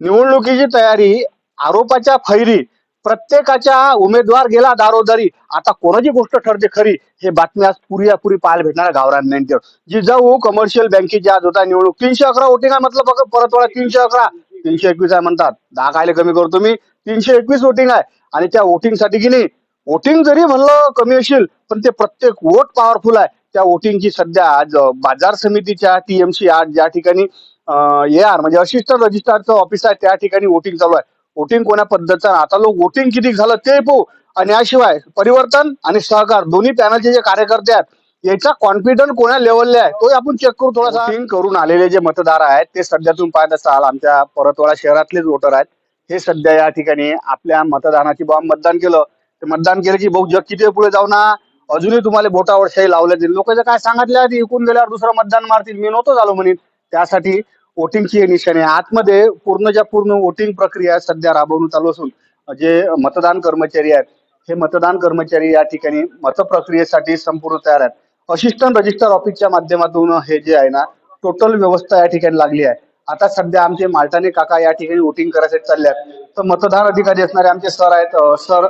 निवडणुकीची तयारी आरोपाच्या फैरी प्रत्येकाच्या उमेदवार गेला दारोदारी. आता कोणाची गोष्ट ठरते खरी? हे बातमी आज पुरी पाहायला भेटणार गावरान जी जिजाऊ कमर्शियल बँकेची आज होता निवडणूक. तीनशे अकरा वोटिंग आहे म्हटलं बघा परत वेळा तीनशे अकरा. तीनशे एकवीस आहे म्हणतात. दहा कायले कमी करतो मी तीनशे एकवीस वोटिंग आहे. आणि त्या वोटिंगसाठी की नाही वोटिंग जरी म्हणलं कमी असेल पण ते प्रत्येक वोट पॉवरफुल आहे. त्या वोटिंगची सध्या आज बाजार समितीच्या टीएमसी आज ज्या ठिकाणी ए आर म्हणजे असिस्टंट रजिस्ट्रारचं ऑफिस आहे त्या ठिकाणी वोटिंग चालू आहे. वोटिंग कोण्या पद्धतीचं आता लोक वोटिंग किती झालं ते पाहू आणि याशिवाय परिवर्तन आणि सहकार दोन्ही पॅनलचे जे कार्यकर्ते आहेत याचा कॉन्फिडन्स कोण्या लेवलला आहे तो आपण चेक करू थोडासा. करून आलेले जे मतदार आहेत ते सध्या तुम्ही पाहत असाल आमच्या परतवाडा शहरातलेच वोटर आहेत. हे सध्या या ठिकाणी आपल्या मतदानाची बॉम्ब मतदान केलं. ते मतदान केलं की भाऊ जग किती पुढे जाऊ ना. अजूनही तुम्हाला बोटावर शाही लावल्या जाईल काय सांगितलं आहे, इकून गेल्यावर दुसरं मतदान मारतील. मी नव्हतो झालो म्हणेन. त्यासाठी वोटिंगची निशाणी. आतमध्ये पूर्णच्या पूर्ण वोटिंग प्रक्रिया सध्या राबवून चालू असून जे मतदान कर्मचारी आहेत हे मतदान कर्मचारी या ठिकाणी मतप्रक्रियेसाठी संपूर्ण तयार आहेत. असिस्टंट रजिस्टर ऑफिसच्या माध्यमातून हे जे आहे ना टोटल व्यवस्था या ठिकाणी लागली आहे. आता सध्या आमचे मालटाने काका या ठिकाणी वोटिंग करायसाठी चालले आहेत. तर मतदान अधिकारी असणारे आमचे सर आहेत सर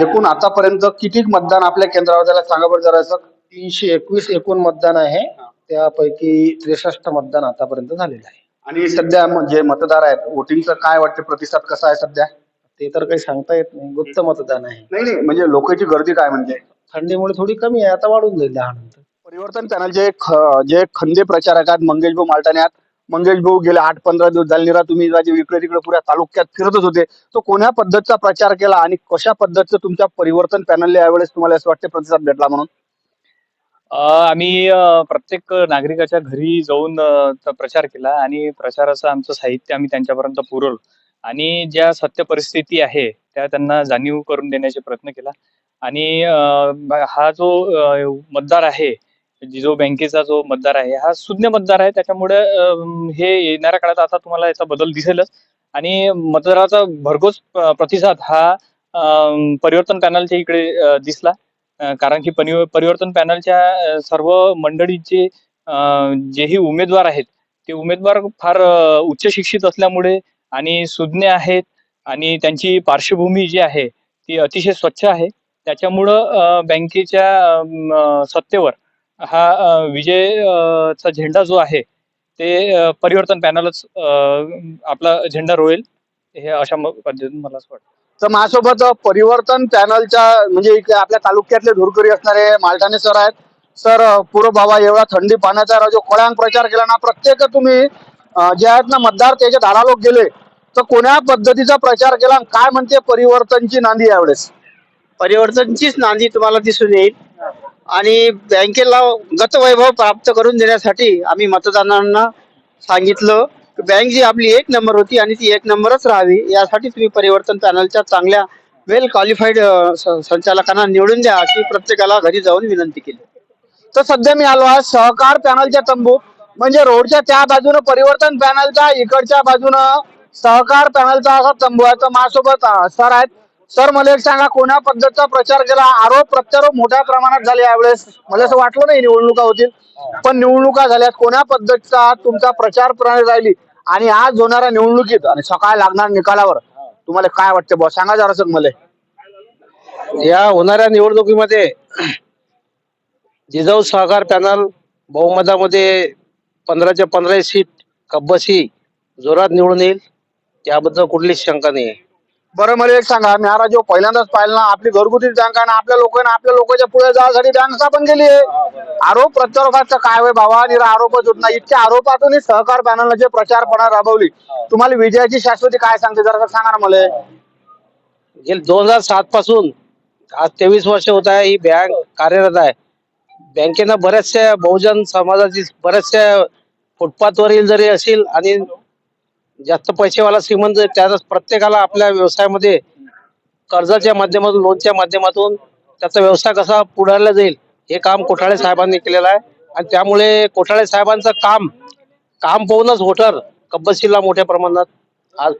एकूण आतापर्यंत किती मतदान आपल्या केंद्रावर झालं सांगा बरं जरा सर. तीनशे एकवीस एकूण मतदान आहे. त्यापैकी त्रेसष्ट मतदान आतापर्यंत झालेलं आहे. आणि सध्या म- जे मतदार आहेत वोटिंगचं काय वाटतं? प्रतिसाद कसा आहे सध्या? ते तर काही सांगता येत नाही. गुप्त मतदान आहे. नाही नाही. म्हणजे लोकांची गर्दी काय म्हणजे? थंडीमुळे थोडी कमी आहे. आता वाढून जाईल दहा नंतर परिवर्तन पॅनलचे ख- जे खंदे प्रचारक आहेत मंगेश भाऊ मालटाने आहेत. मंगेश भाऊ गेले आठ पंधरा दिवस झाले. निरा तुम्ही जे इकडे तिकडे पुऱ्या तालुक्यात फिरतच होते. तो कोण्या पद्धतीचा प्रचार केला आणि कशा पद्धतीचं तुमच्या परिवर्तन पॅनलला यावेळेस तुम्हाला असं वाटतं प्रतिसाद भेटला म्हणून? आम्ही प्रत्येक नागरिकाच्या घरी जाऊन प्रचार केला आणि प्रचाराचं आमचं साहित्य आम्ही त्यांच्यापर्यंत पुरवलं. आणि ज्या सत्य परिस्थिती आहे त्या त्यांना जाणीव करून देण्याचे प्रयत्न केला. आणि हा जो मतदार आहे जो बँकेचा जो मतदार आहे हा शून्य मतदार आहे. त्याच्यामुळे हे येणाऱ्या काळात आता तुम्हाला याचा बदल दिसेलच. आणि मतदाराचा भरघोस प्रतिसाद हा परिवर्तन पॅनलच्या इकडे दिसला. कारण की परिवर्तन पॅनलच्या सर्व मंडळीचे जेही उमेदवार आहेत ते उमेदवार फार उच्च शिक्षित असल्यामुळे आणि सुज्ञ आहेत आणि त्यांची पार्श्वभूमी जी आहे ती अतिशय स्वच्छ आहे. त्याच्यामुळं बँकेच्या सत्तेवर हा विजय चा झेंडा जो आहे ते परिवर्तन पॅनलच आपला झेंडा रोवेल हे अशा पद्धतीने मला असं वाटतं. तर माझ्यासोबत परिवर्तन पॅनलच्या म्हणजे इकडे आपल्या तालुक्यातले धुरकरी असणारे मालठाणे सर आहेत. सर पुरो बाबा एवढा थंडी पाण्याचा जो कोळ्यांक प्रचार केला ना प्रत्येक तुम्ही जे आहेत ना मतदार त्याचे धारा लोक गेले. तर कोण्या पद्धतीचा प्रचार केला काय म्हणते परिवर्तनची नांदी यावेळेस? परिवर्तनचीच नांदी तुम्हाला दिसून येईल. आणि बँकेला गतवैभव प्राप्त करून देण्यासाठी आम्ही मतदारांना सांगितलं. बँक जी आपली एक नंबर होती आणि ती एक नंबरच राहावी. यासाठी तुम्ही परिवर्तन पॅनलच्या चांगल्या वेल क्वालिफाईड संचालकांना निवडून द्या अशी प्रत्येकाला घरी जाऊन विनंती केली. तर सध्या मी आलो आहे सहकार पॅनलच्या तंबू म्हणजे रोडच्या त्या बाजूनं परिवर्तन पॅनलचा इकडच्या बाजूनं सहकार पॅनलचा असा तंबू आहे. तर माझ्यासोबत सर आहेत. सर मला एक सांगा कोण्या पद्धतीचा प्रचार केला? आरोप प्रत्यारोप मोठ्या प्रमाणात झाले यावेळेस. मला असं वाटलं नाही निवडणुका होतील पण निवडणुका झाल्यात. कोण्या पद्धतीचा तुमचा प्रचार प्रणाली राहिली आणि आज होणाऱ्या निवडणुकीत आणि सकाळ लागणार निकालावर तुम्हाला काय वाटतं बॉ सांगा जरा सर मला. या होणाऱ्या निवडणुकीमध्ये जिजाऊ सहकार पॅनल बहुमतामध्ये पंधराच्या पंधरा सीट कब्बसी जोरात निवडून येईल. याबद्दल कुठलीच शंका नाही बरं मला एक सांगा मी हा पहिल्यांदाच पाहिलं ना आपली घरगुती बँक आहे ना आपल्या लोकांना आपल्या लोकांच्या पुढे जाण्यासाठी बँक स्थापन केली आहे. आरोप प्रत्यारोपाचं काय होय बाबा? निरा आरोपच होत नाही. इतक्या आरोपातूनही सहकार पॅनलने जे प्रचार पणा राबवली. तुम्हाला विजयाची शाश्वती काय सांगते? जरा सांगा ना मला. गेले दोन हजार सात पासून आज तेवीस वर्ष होत आहे ही बँक कार्यरत आहे. बँकेनं बऱ्याचशा बहुजन समाजाची बऱ्याचशा फुटपाथवरील जरी असेल आणि जास्त पैसेवाला श्रीमंत त्या प्रत्येकाला आपल्या व्यवसायामध्ये कर्जाच्या माध्यमातून लोनच्या माध्यमातून त्याचा व्यवसाय कसा पुढारला जाईल हे काम कोठाळे साहेबांनी केलेलं आहे. आणि त्यामुळे कोठाळे साहेबांचं काम काम पाहूनच वोटर कब्बशीला मोठ्या प्रमाणात आज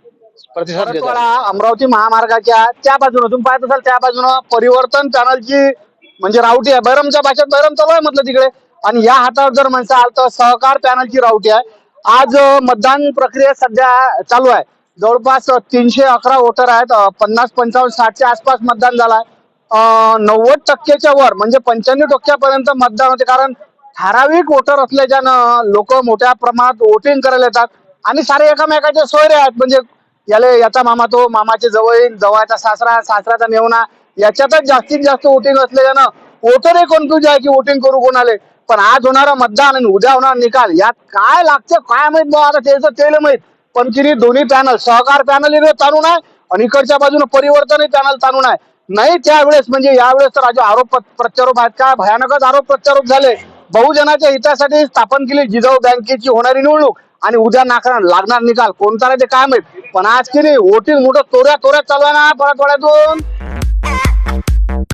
प्रतिसाद देत आहे. परतवाडा, अमरावती महामार्गाच्या त्या बाजूनं तुम्ही पाहत असाल त्या बाजूनं परिवर्तन पॅनलची म्हणजे रावटी आहे. बैरमच्या भाषेत बैरम चालू आहे म्हटलं तिकडे. आणि या हातावर जर म्हणसाल तर सहकार पॅनलची रावटी आहे. आज मतदान प्रक्रिया सध्या चालू आहे. जवळपास तीनशे अकरा वोटर आहेत पन्नास पंचावन्न साठच्या आसपास मतदान झालाय. नव्वद टक्क्याच्या वर म्हणजे पंच्याण्णव टक्क्यापर्यंत मतदान होते. कारण ठराविक वोटर असल्याच्यानं लोक मोठ्या प्रमाणात वोटिंग करायला येतात. आणि सारे एकामेकाचे सोयरे आहेत. म्हणजे याले याचा मामा तो मामाचे जवळ जवळचा सासरा सासऱ्याचा मेवणा याच्यातच जास्तीत जास्त वोटिंग असल्याच्यानं वोटर हे कन्फ्युज आहे की वोटिंग करू कोणाले? पण आज होणारा मतदान आणि उद्या होणार निकाल यात काय लागतं काय माहीत आता त्याचं तेल माहीत. पण किरी दोन्ही पॅनल सहकार पॅनल ताणून आहे आणि इकडच्या बाजूने परिवर्तनही पॅनल ताणून आहे नाही त्यावेळेस म्हणजे यावेळेस तर आज आरोप प्रत्यारोप आहेत काय भयानकच आरोप प्रत्यारोप झाले. बहुजनाच्या हितासाठी स्थापन केली जिजाऊ बँकेची होणारी निवडणूक आणि उद्या नाकार लागणार निकाल. कोणता नाही ते काय माहीत? पण आज की नाही वोटिंग मोठं तोऱ्या तोऱ्यात चालू आहे ना परत थोड्यातून